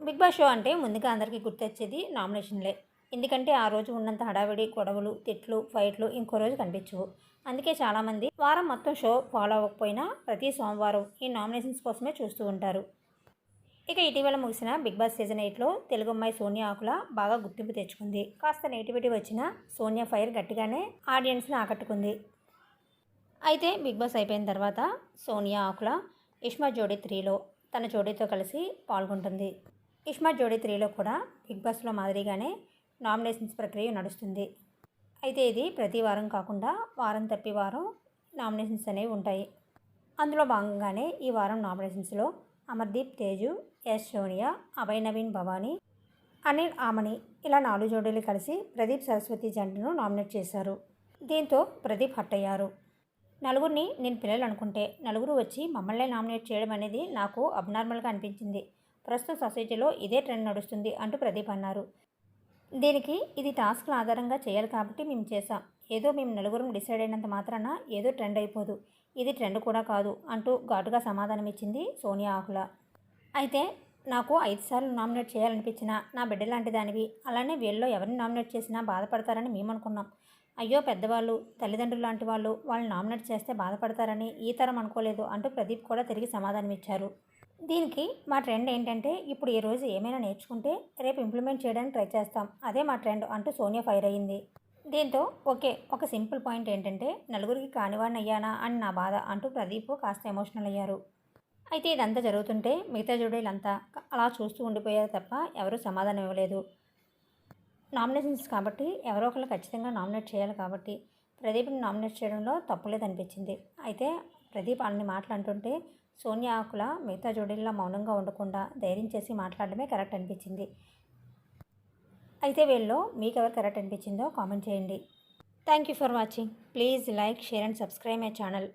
Big boss show అంటే ముందుగా అందరికీ గుర్తొచ్చేది నామినేషన్లే. ఎందుకంటే ఆ రోజు ఉన్నంత హడావిడి గొడవలు తిట్లు ఫైట్లు ఇంకో రోజు కనిపించవు. అందుకే చాలామంది వారం మొత్తం షో ఫాలో అవ్వకపోయినా ప్రతి సోమవారం ఈ నామినేషన్స్ కోసమే చూస్తూ ఉంటారు. ఇక ఇటీవల ముగిసిన బిగ్ బాస్ సీజన్ ఎయిట్లో తెలుగు అమ్మాయి సోనియా ఆకుల బాగా గుర్తింపు తెచ్చుకుంది. కాస్త నెగిటివిటీ వచ్చిన సోనియా ఫైర్ గట్టిగానే ఆడియన్స్ని ఆకట్టుకుంది. అయితే బిగ్ బాస్ అయిపోయిన తర్వాత సోనియా ఆకుల ఇష్మా జోడీ త్రీలో తన జోడీతో కలిసి పాల్గొంటుంది. ఇష్మా జోడీ త్రీలో కూడా బిగ్ బాస్లో మాదిరిగానే నామినేషన్స్ ప్రక్రియ నడుస్తుంది. అయితే ఇది ప్రతి వారం కాకుండా వారం తప్పి వారం నామినేషన్స్ అనేవి ఉంటాయి. అందులో భాగంగానే ఈ వారం నామినేషన్స్లో అమర్దీప్ తేజు ఎస్ సోనియా అభయ్ నవీన్ భవానీ అనిల్ ఆమని ఇలా నాలుగు జోడీలు కలిసి ప్రదీప్ సరస్వతి జంటను నామినేట్ చేశారు. దీంతో ప్రదీప్ హట్ అయ్యారు. నలుగురిని నేను పిల్లలు అనుకుంటే నలుగురు వచ్చి మమ్మల్ని నామినేట్ చేయడం అనేది నాకు అబ్నార్మల్గా అనిపించింది. ప్రస్తుత సొసైటీలో ఇదే ట్రెండ్ నడుస్తుంది అంటూ ప్రదీప్ అన్నారు. దీనికి ఇది టాస్క్ల ఆధారంగా చేయాలి కాబట్టి మేము చేసాం ఏదో మేము నలుగురం డిసైడ్ అయినంత మాత్రాన ఏదో ట్రెండ్ అయిపోదు. ఇది ట్రెండ్ కూడా కాదు అంటూ ఘాటుగా సమాధానం ఇచ్చింది సోనియా ఆకుల అయితే నాకు ఐదు సార్లు నామినేట్ చేయాలనిపించిన నా బిడ్డ లాంటి దానివి అలానే వీళ్ళలో ఎవరిని నామినేట్ చేసినా బాధపడతారని మేము అనుకున్నాం. అయ్యో పెద్దవాళ్ళు తల్లిదండ్రులు లాంటి వాళ్ళు వాళ్ళని నామినేట్ చేస్తే బాధపడతారని ఈ తరం అనుకోలేదు అంటూ ప్రదీప్ కూడా తిరిగి సమాధానం ఇచ్చారు దీనికి మా ట్రెండ్ ఏంటంటే ఇప్పుడు ఈరోజు ఏమైనా నేర్చుకుంటే రేపు ఇంప్లిమెంట్ చేయడానికి ట్రై చేస్తాం. అదే మా ట్రెండ్ అంటూ సోనియా ఫైర్ అయ్యింది. దీంతో ఓకే ఒక సింపుల్ పాయింట్ ఏంటంటే నలుగురికి కానివాడిని అయ్యానా అని నా బాధ అంటూ ప్రదీప్ కాస్త ఎమోషనల్ అయ్యారు. అయితే ఇదంతా జరుగుతుంటే మిగతా జోడీలంతా అలా చూస్తూ ఉండిపోయారు తప్ప ఎవరూ సమాధానం ఇవ్వలేదు. నామినేషన్స్ కాబట్టి ఎవరో ఒకరు ఖచ్చితంగా నామినేట్ చేయాలి కాబట్టి ప్రదీప్ని నామినేట్ చేయడంలో తప్పులేదనిపించింది అయితే ప్రదీప్ అన్ని మాటలు అంటుంటే సోనియా ఆకుల మిగతా జోడీల్లో మౌనంగా ఉండకుండా ధైర్యం చేసి మాట్లాడడమే కరెక్ట్ అనిపించింది. అయితే వీళ్ళలో మీకు ఎవరు కరెక్ట్ అనిపించిందో కామెంట్ చేయండి. Thank you for watching. Please like share and subscribe my channel.